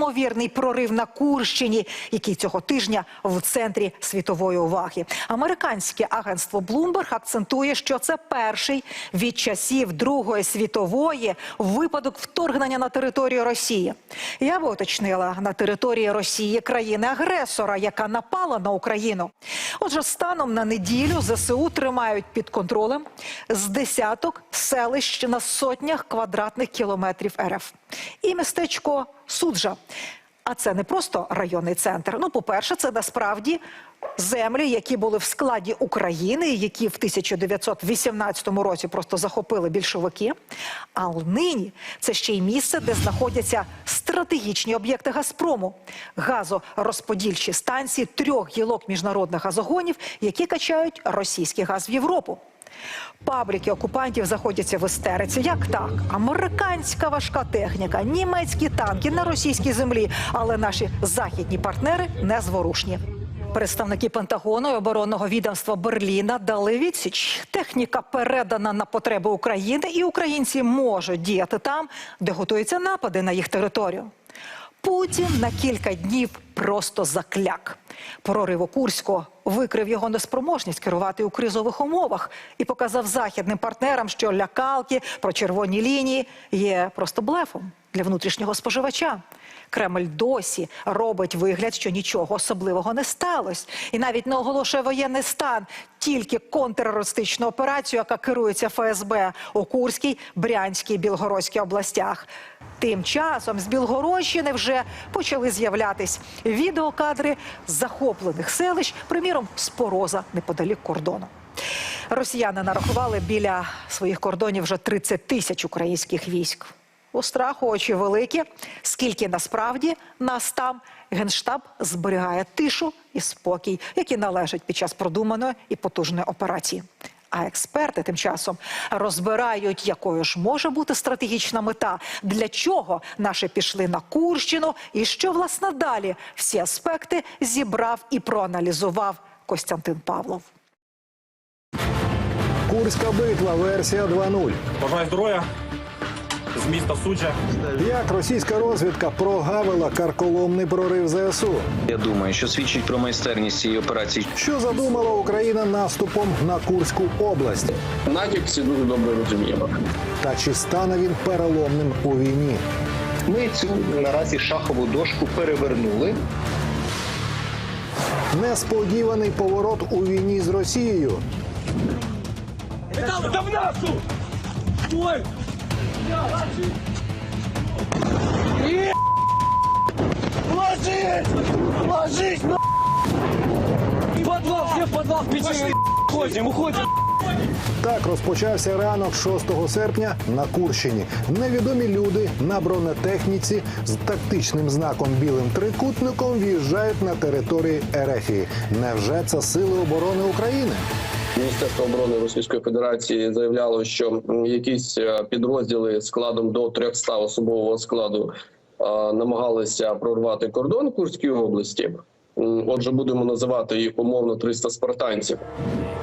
неймовірний прорив на Курщині, який цього тижня в центрі світової уваги. Американське агентство Bloomberg акцентує, що це перший від часів Другої світової випадок вторгнення на територію Росії. Я би уточнила на території Росії країни-агресора, яка напала на Україну. Отже, станом на неділю ЗСУ тримають під контролем з десяток селищ на сотнях квадратних кілометрів РФ. І містечко Суджа. А це не просто районний центр. Ну, по-перше, це насправді землі, які були в складі України, які в 1918 році просто захопили більшовики. А нині це ще й місце, де знаходяться стратегічні об'єкти Газпрому, газорозподільчі станції трьох гілок міжнародних газогонів, які качають російський газ в Європу. Пабліки окупантів заходяться в істериці. Як так? Американська важка техніка, німецькі танки на російській землі, але наші західні партнери незворушні. Представники Пентагону і оборонного відомства Берліна дали відсіч. Техніка передана на потреби України, і українці можуть діяти там, де готуються напади на їх територію. Путін на кілька днів просто закляк. Прорив у Курську викрив його неспроможність керувати у кризових умовах і показав західним партнерам, що лякалки про червоні лінії є просто блефом для внутрішнього споживача. Кремль досі робить вигляд, що нічого особливого не сталося, і навіть не оголошує воєнний стан, тільки контртерористичну операцію, яка керується ФСБ у Курській, Брянській, Білгородській областях. Тим часом з Білгородщини вже почали з'являтись відеокадри захоплених селищ, приміром, Спороза неподалік кордону. Росіяни нарахували біля своїх кордонів вже 30 тисяч українських військ. У страху очі великі. Скільки насправді нас там генштаб зберігає тишу і спокій, які належать під час продуманої і потужної операції. А експерти тим часом розбирають, якою ж може бути стратегічна мета, для чого наші пішли на Курщину, і що власне далі всі аспекти зібрав і проаналізував Костянтин Павлов. Курська битва, версія 2.0. Бажаю здоров'я з міста Суджа. Як російська розвідка прогавила карколомний прорив ЗСУ? Я думаю, що свідчить про майстерність цієї операції. Що задумала Україна наступом на Курську область? Натяк всі дуже добре розуміємо. Та чи стане він переломним у війні? Ми цю наразі шахову дошку перевернули. Несподіваний поворот у війні з Росією. Так розпочався ранок 6 серпня на Курщині. Невідомі люди на бронетехніці з тактичним знаком білим трикутником в'їжджають на території Ерефії. Невже це сили оборони України? Міністерство оборони Російської Федерації заявляло, що якісь е, підрозділи складом до 300 особового складу намагалися прорвати кордон Курської області. Отже, будемо називати їх умовно 300 спартанців.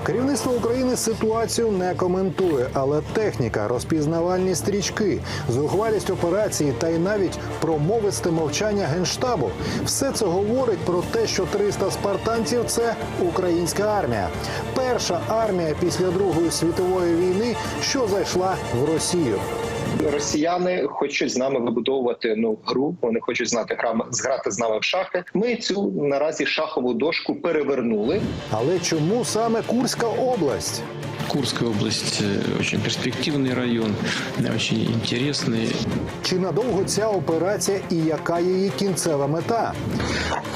Керівництво України ситуацію не коментує, але техніка, розпізнавальні стрічки, зухвалість операції та й навіть промовисте мовчання генштабу все це говорить про те, що 300 спартанців це українська армія, перша армія після Другої світової війни, що зайшла в Росію. Росіяни хочуть з нами вибудовувати ну гру. Вони хочуть знати грами зграти з нами в шахи. Ми цю наразі шахову дошку перевернули. Але чому саме Курська область? Курская область э, очень перспективный район, да, очень интересный. Чи надовго ця операція і яка її кінцева мета?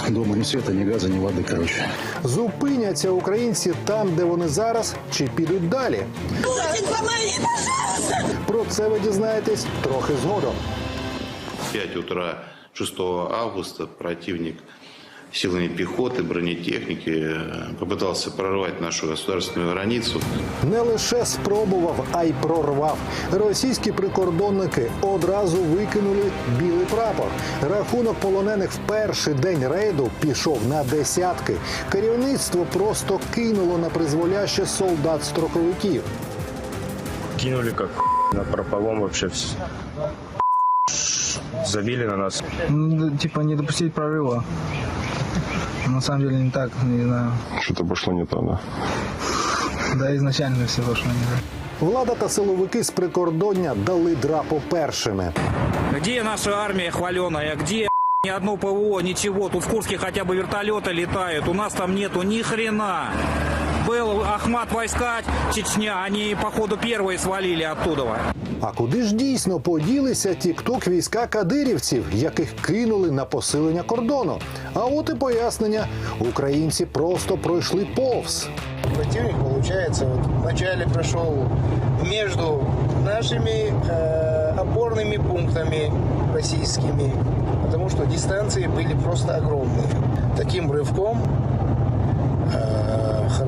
Дома ни света, ни газа, ни воды, короче. Зупиняться українці там, де вони зараз, чи підуть далі? Про це ви дізнаєтесь трохи згодом. 5 утра 6 августа противник силами пехоты, бронетехники э, попытался прорвать нашу государственную границу. Не лише спробував, а й прорвав. Російські прикордонники одразу викинули білий прапор. Рахунок полонених в перший день рейду пішов на десятки. Керівництво просто кинуло на призволяще солдат-строковиків. Кинули як на прополом вообще все. забили на нас. Ну, типа не допустить прорыва. На самом деле не так, не знаю. Что-то пошло не то, да? Да, изначально все пошло не так. Влада та силовики з прикордоння дали драпу першими. Где наша армия хваленая? Где ни одно ПВО, ничего? Тут в Курске хотя бы вертолеты летают. У нас там нету ни хрена. Был Ахмат войска Чечня, они, походу, первые свалили оттуда. А куди ж дійсно поділися тік-ток війська кадирівців, яких кинули на посилення кордону? А от і пояснення: українці просто пройшли повз. Противник, получается, вот вначале прошел между нашими э, опорными пунктами российскими, потому что дистанции были просто огромные. Таким рывком э,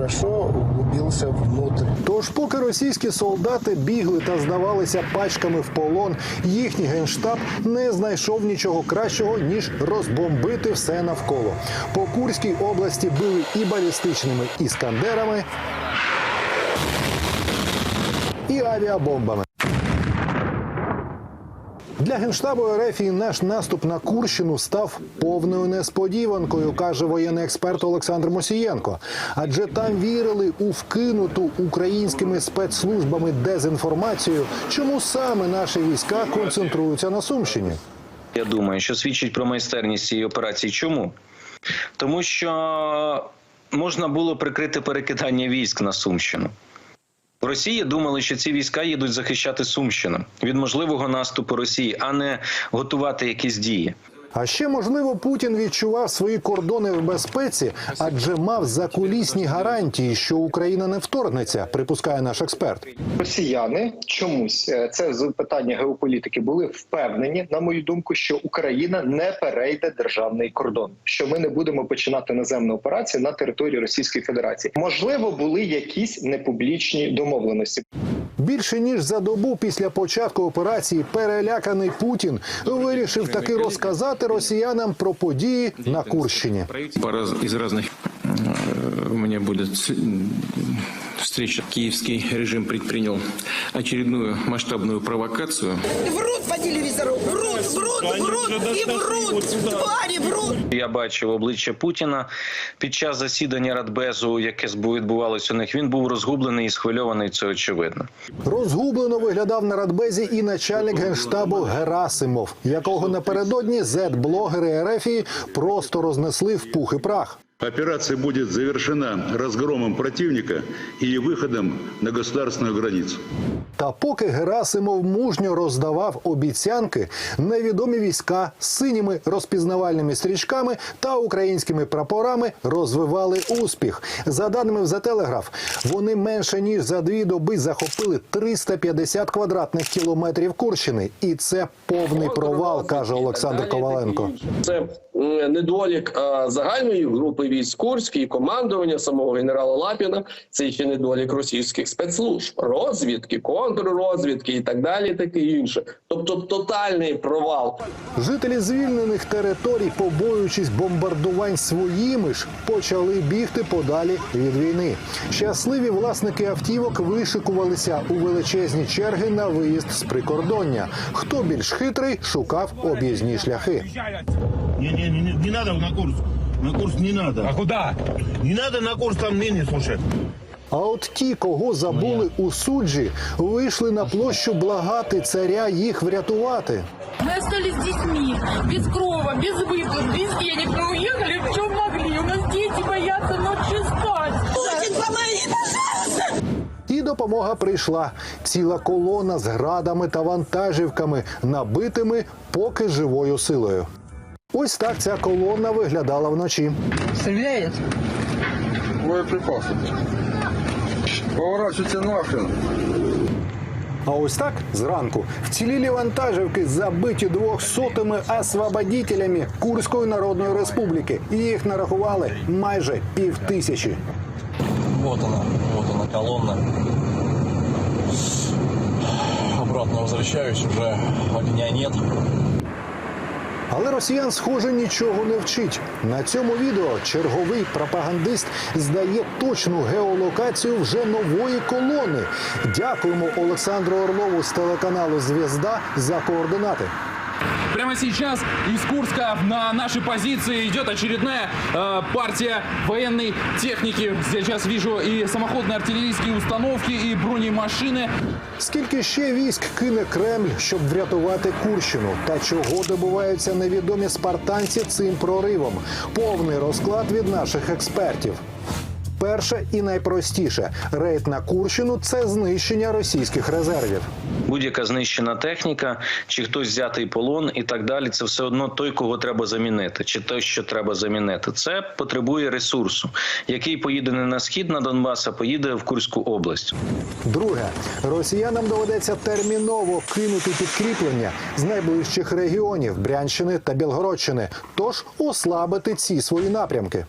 хорошо углубился внутрь. Тож, поки російські солдати бігли та здавалися пачками в полон, їхній генштаб не знайшов нічого кращого ніж розбомбити все навколо. По Курській області били і балістичними іскандерами, і авіабомбами. Для генштабу РФ і наш наступ на Курщину став повною несподіванкою, каже воєнний експерт Олександр Мосієнко. Адже там вірили у вкинуту українськими спецслужбами дезінформацію, чому саме наші війська концентруються на Сумщині. Я думаю, що свідчить про майстерність цієї операції. Чому? Тому що можна було прикрити перекидання військ на Сумщину. В Росії думали, що ці війська їдуть захищати Сумщину від можливого наступу Росії, а не готувати якісь дії. А ще можливо Путін відчував свої кордони в безпеці, адже мав закулісні гарантії, що Україна не вторгнеться, припускає наш експерт. Росіяни чомусь е, це з питання геополітики були впевнені, на мою думку, що Україна не перейде державний кордон, що ми не будемо починати наземну операцію на території Російської Федерації. Можливо, були якісь непублічні домовленості. Більше ніж за добу після початку операції переляканий Путін вирішив таки розказати росіянам про події на Курщині. По раз, різних э, у мене м, встреча. Киевский режим предпринял очередную масштабную провокацию. Врут по телевизору, врут, врут, врут и врут, твари врут. Я бачив обличчя Путіна під час засідання Радбезу, яке збу- відбувалося у них. Він був розгублений і схвильований. Це очевидно. Розгублено виглядав на радбезі і начальник генштабу Герасимов, якого напередодні зет-блогери РФії просто рознесли в пух і прах. Операция будет завершена разгромом противника или выходом на государственную границу. Та поки Герасимов мужньо роздавав обіцянки, невідомі війська з синіми розпізнавальними стрічками та українськими прапорами розвивали успіх. За даними в Telegraph, вони менше ніж за дві доби захопили 350 квадратних кілометрів Курщини, і це повний провал, каже Олександр Коваленко. Це недолік е, загальної групи військ Курської, командування самого генерала Лапіна. Це ще недолік російських спецслужб, розвідки, контррозвідки і так далі, таке інше. Тобто тотальний провал. Жителі звільнених територій, побоюючись бомбардувань своїми ж, почали бігти подалі від війни. Щасливі власники автівок вишикувалися у величезні черги на виїзд з прикордоння. Хто більш хитрий, шукав об'їзні шляхи. Не, не, не, не надо на курс. На курс не надо. А куда? Не надо на курс там ныне, слушай. А от ті, кого забули у суджі, вийшли на площу благати царя їх врятувати. Мы остались с детьми, без крова, без выплат, без денег. Мы уехали в чем могли. У нас дети боятся ночью спать. Путин, помоги, пожалуйста! І допомога прийшла. Ціла колона з градами та вантажівками, набитими поки живою силою. Ось так ця колона виглядала вночі. Стреляет? Боеприпасы. Поворачивайте нахрен. А ось так зранку вцілілі вантажівки забиті двохсотими освободітелями Курської Народної Республіки. І Їх нарахували майже пів тисячі. Вот она, вот она колонна. Обратно возвращаюсь, уже огня нет. Але росіян, схоже, нічого не вчить. На цьому відео черговий пропагандист здає точну геолокацію вже нової колони. Дякуємо Олександру Орлову з телеканалу Зв'язда за координати. Прямо сейчас из Курска на наши позиции идет очередная э, партия военной техники. Сейчас вижу и самоходные артиллерийские установки, и бронемашины. Скільки ще військ кине Кремль, щоб врятувати Курщину? Та чого добуваються невідомі спартанці цим проривом? Повний розклад від наших експертів. Перше і найпростіше рейд на Курщину це знищення російських резервів. Будь-яка знищена техніка, чи хтось взятий полон і так далі. Це все одно той, кого треба замінити, чи той, що треба замінити. Це потребує ресурсу, який поїде не на схід на Донбас, а поїде в Курську область. Друге, росіянам доведеться терміново кинути підкріплення з найближчих регіонів Брянщини та Білгородщини, тож ослабити ці свої напрямки.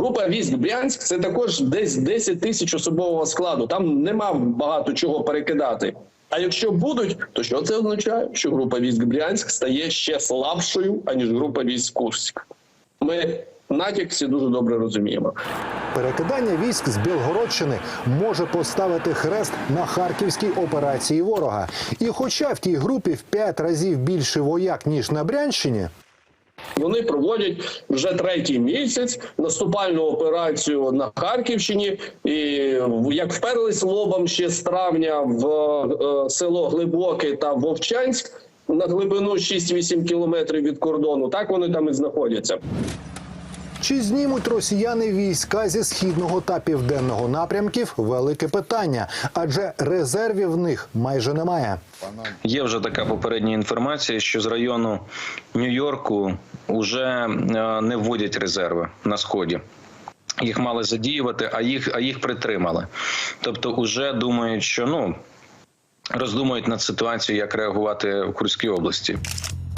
Група військ Брянськ це також десь 10 тисяч особового складу. Там нема багато чого перекидати. А якщо будуть, то що це означає? Що група військ Брянськ стає ще слабшою, аніж група військ Курськ. Ми натяк дуже добре розуміємо. Перекидання військ з Білгородщини може поставити хрест на харківській операції ворога. І хоча в тій групі в п'ять разів більше вояк ніж на Брянщині, Вони проводять вже третій місяць наступальну операцію на Харківщині. І як вперлись лобом ще з травня в е, село Глибоке та Вовчанськ на глибину 6-8 кілометрів від кордону, так вони там і знаходяться. чи знімуть росіяни війська зі східного та південного напрямків велике питання, адже резервів в них майже немає. Є вже така попередня інформація, що з району Нью-Йорку вже не вводять резерви на сході. Їх мали задіювати, а їх, а їх притримали. Тобто, вже думають, що ну роздумують над ситуацією, як реагувати в Курській області.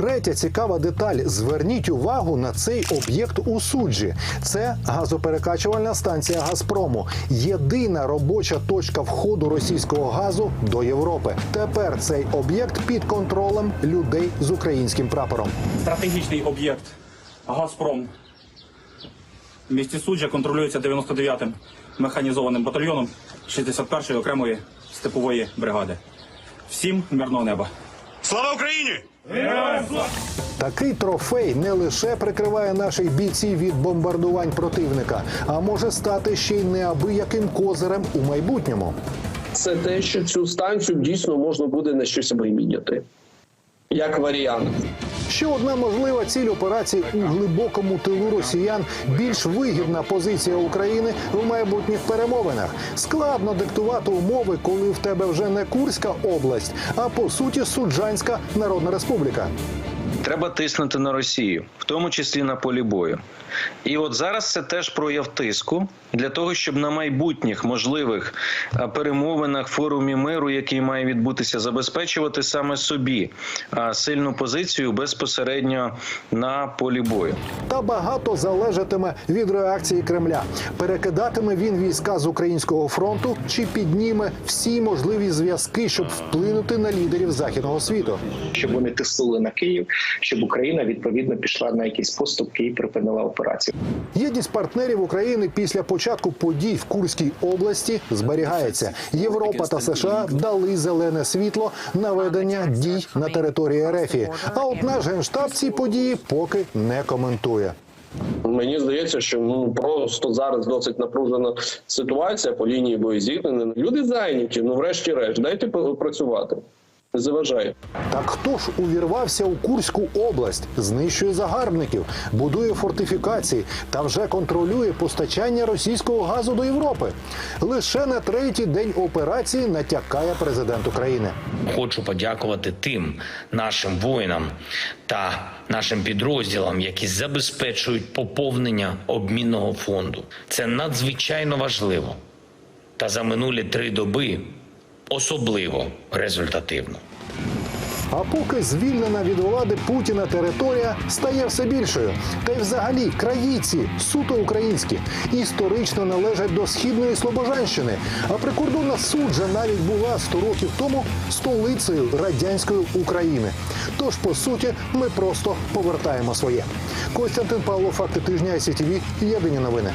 Третя цікава деталь: зверніть увагу на цей об'єкт у суджі. Це газоперекачувальна станція Газпрому. Єдина робоча точка входу російського газу до Європи. Тепер цей об'єкт під контролем людей з українським прапором. Стратегічний об'єкт Газпром в місті Суджа контролюється 99-м механізованим батальйоном 61-ї окремої степової бригади. Всім мирного неба. Слава Україні! Такий трофей не лише прикриває наших бійців від бомбардувань противника, а може стати ще й неабияким козирем у майбутньому. Це те, що цю станцію дійсно можна буде на щось виміняти. Як варіант. Ще одна можлива ціль операції у глибокому тилу росіян більш вигідна позиція України в майбутніх перемовинах. Складно диктувати умови, коли в тебе вже не Курська область, а по суті Суджанська Народна Республіка. Треба тиснути на Росію, в тому числі на полі бою. І от зараз це теж прояв тиску для того, щоб на майбутніх можливих перемовинах форумі миру, який має відбутися, забезпечувати саме собі сильну позицію безпосередньо на полі бою. Та багато залежатиме від реакції Кремля. Перекидатиме він війська з українського фронту чи підніме всі можливі зв'язки, щоб вплинути на лідерів західного світу. щоб вони тиснули на Київ, щоб Україна відповідно пішла на якісь поступки і припинила операцію. Єдність партнерів України після початку подій в Курській області зберігається. Європа та США дали зелене світло на ведення дій на території РФ. А от наш генштаб ці події поки не коментує. Мені здається, що ну просто зараз досить напружена ситуація по лінії боєзіткнення. Люди зайняті. Ну, врешті-решт, дайте працювати. Не заважайте. Так хто ж увірвався у Курську область, знищує загарбників, будує фортифікації та вже контролює постачання російського газу до Європи? Лише на третій день операції натякає президент України. Хочу подякувати тим нашим воїнам та нашим підрозділам, які забезпечують поповнення обмінного фонду. Це надзвичайно важливо. Та за минулі три доби особливо результативно. А поки звільнена від влади Путіна територія стає все більшою. Та й взагалі країці суто українські історично належать до східної Слобожанщини. А прикордонна суджа навіть була 100 років тому столицею радянської України. Тож, по суті, ми просто повертаємо своє. Костянтин Павло, факти тижня ICTV, Єдині новини.